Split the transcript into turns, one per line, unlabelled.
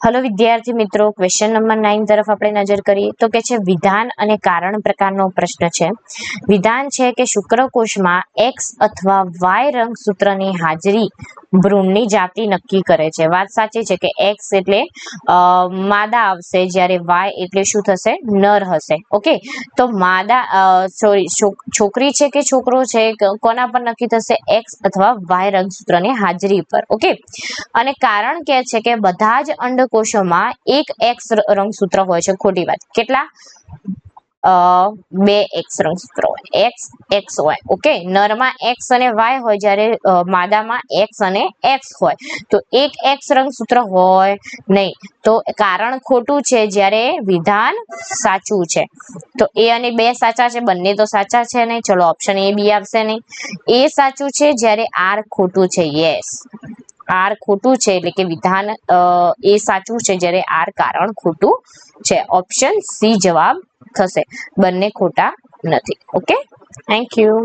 Hello, વિદ્યાર્થી મિત્રો question number nine તરફ આપણે નજર કરીએ તો કે છે, વિધાન અને કારણ પ્રકારનો પ્રશ્ન છે. વિધાન છે કે શુક્રકોષમાં એક્સ અથવા વાય રંગસૂત્રની હાજરી ભ્રૂણની જાતિ નક્કી કરે છે. વાત સાચી છે કે એક્સ એટલે માદા આવશે જ્યારે વાય એટલે શું થશે? નર હશે. ઓકે? તો માદા સોરી છોકરી છે કે છોકરો છે? કોના પર નક્કી થશે? એક્સ અથવા વાય રંગસૂત્રની હાજરી પર. ઓકે? અને કારણ કે છે કે બધા જ અંડકોષોમાં એક એક્સ રંગસૂત્ર હોય છે. ખોટી વાત. કેટલા? બે એક્સ રંગસૂત્રો એક્સ એક્સ હોય. ઓકે નરમાં એક્સ અને વાય હોય જ્યારે માદામાં એક્સ અને એક્સ હોય. તો એક એક્સ રંગસૂત્ર હોય નહીં. તો કારણ ખોટું છે જ્યારે વિધાન સાચું છે. તો એ અને બે સાચા છે, બંને તો સાચા છે નહીં. ચલો ઓપ્શન એ બી આવશે નહીં. એ સાચું છે જ્યારે આર ખોટું છે. યસ આર ખોટું છે એટલે કે વિધાન એ સાચું છે જ્યારે આર કારણ ખોટું છે. ઓપ્શન સી જવાબ થશે. બંને ખોટા નથી. Okay thank you